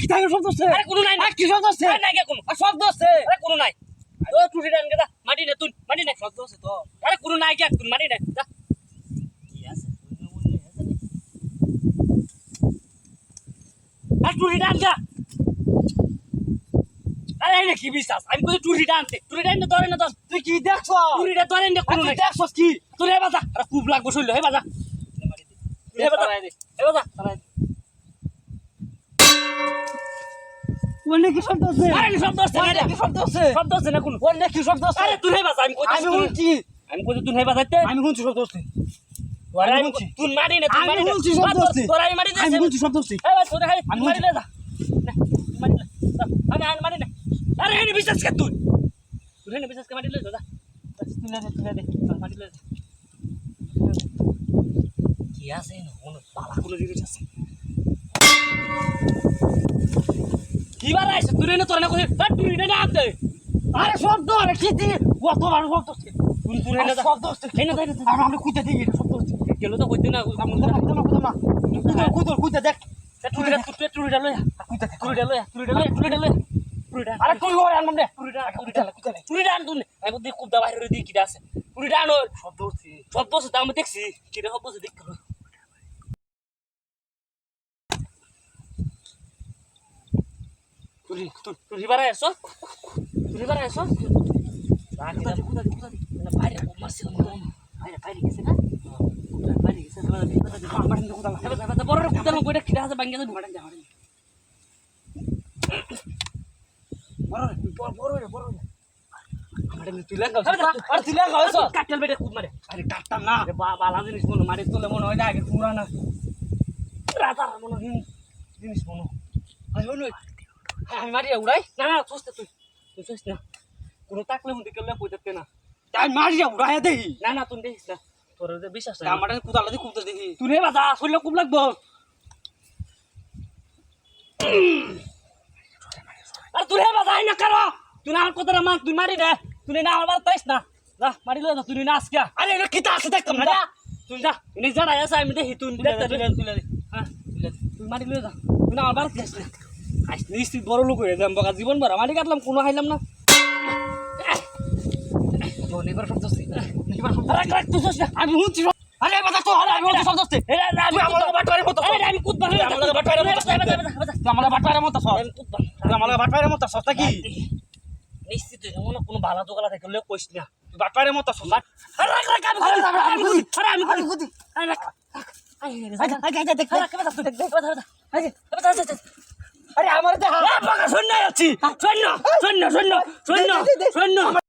কি থাকে শব্দ আরে কোনো নাই না। কি শব্দ হচ্ছে? নাই কে কোনো। শব্দ হচ্ছে? আরে কোনো নাই। ও টুটি ডান গেদা মাটি নে তুই মাটি নে। শব্দ হচ্ছে তো। আরে কোনো নাই কে তুই মাটি নে। যা। কি আছে? আর টুটি ডান যা। আরে এই কি বিশ্বাস? আমি কই টুটি ডানতে টুটি ডান ধরে না ধর। তুই কি দেখছ টুটিটা ধরে না কোনো নাই। দেখছস কি? তুই হে বাজা। আরে খুব লাগবো শুইলো হে বাজা। হে বাজা। হে বাজা। ওনে কি শব্দ হচ্ছে আরে নি শব্দ হচ্ছে না ওনে রে। কি শব্দ হচ্ছে শব্দ হচ্ছে না কোনো? ওনে কি শব্দ হচ্ছে আরে তুই বাজা আমি কই আমি শুনছি। আমি কই তুই হে বাজাইতে আমি শুনছি শব্দ আরে আমি আমি বলছি। তুই মারি না তুই আমি মারি না। শব্দ হচ্ছে। তোরা আমি মারি আমি দে শুনছি শব্দ হচ্ছে এই তোরা হাই আমি মারি না, মারি দে আমি আমি মারি না। আরে হেনি বিশ্বাস কে তুই তুই হেনি বিশ্বাস কে মারি দে মারি কি আছে না কোনো কোনো জিনিস আছে। কি বার আইছে তুই না তোরা না কই তুই না আতে আরে শব্দ আরে কি দি কত বড় শব্দ হচ্ছে তুই তুই না যা শব্দ হচ্ছে হেনি না যা আর আমরা কুইতে দিই শব্দ গেল তো কইতে না কুইতে না কুইতে না কুইতে না কুইতে কুইতে দেখ তুই তুই তুই লয়া কুইতে দেখ তুই লয়া তুই লয়া তুই লয়া আরে তুই ওরে আনমন দে পুরিটা কুইতে না কুইতে না পুরি ডান তুই আমি বুদ্ধি খুব দা বাইরে দিয়ে কি আছে হচ্ছে সব তা আমি দেখছি কি রে সব বসে দেখতে তুই তুই বারে এসো তুই বারে এসো বাইরে মারছে বাইরে বাইরে গেছে না? বাইরে গেছে বড় কুতার বইটা খিদা আছে বাঙ্গা যাবে মারান যাবে। বড় বড় বড় বড় আমারে তুই লাগা আর তুই লাগা হইছ কাটল বেটা কুদ মারে। আরে কাটতাম না। আরে বা বালা জিনিস মনে হয় আমি মারি উড়াই। না না সুস্তে তুই। তুই সুস্ত। না কোনো তাকলে মুদি কেলে কইতে না তাই মারিয়া উড়াইয়া দেই। না না তুই দেখিস না। তোর বিশ্বাস না আমার কুদালা দি কুতে দেখি। তুই রে বাজা শরীর খুব লাগবো। আর তুই রে বাজা না কারও। তুই না আমার কথাটা মান তুই মারি দে। তুই না আমার বার পাইস না। যা মারি লই যা তুই না আজকে। আরে এটা কিতা আছে দেখতাম না তুই যা তুই যা আছে আমি দেখি তুই হ্যাঁ তুই মারি লই যা। তুই না আমার পাইস না। আইস নিশ্চিত বড় লোক হয়ে যাম বকা জীবন ভরা মারি কাটলাম কোনো হাইলাম না। আমি হুঁচি আরে বাবা তো আরে আমি শব্দ হচ্ছে এরা তুই আমার বাটবারের মতো আরে আমি কুদ তুই আমার বাটবারের মতো আমার বাটবারের মতো সব আমি কুদ আমার বাটবারের মতো সস্তা কি নিশ্চিত মনে কোনো ভালো জোগালা থাকে লোক কইস না। তুই বাটবারের মতো সব আরে রাখ রাখ আমি আরে, আরে, আমি খুদি। আরে আমি আমি খুদি। আরে রাখ আরে দেখ। দেখ আরে আমার দেখা সৈন্য আছি সৈন্য সৈন্য শূন্য সৈন্য সৈন্য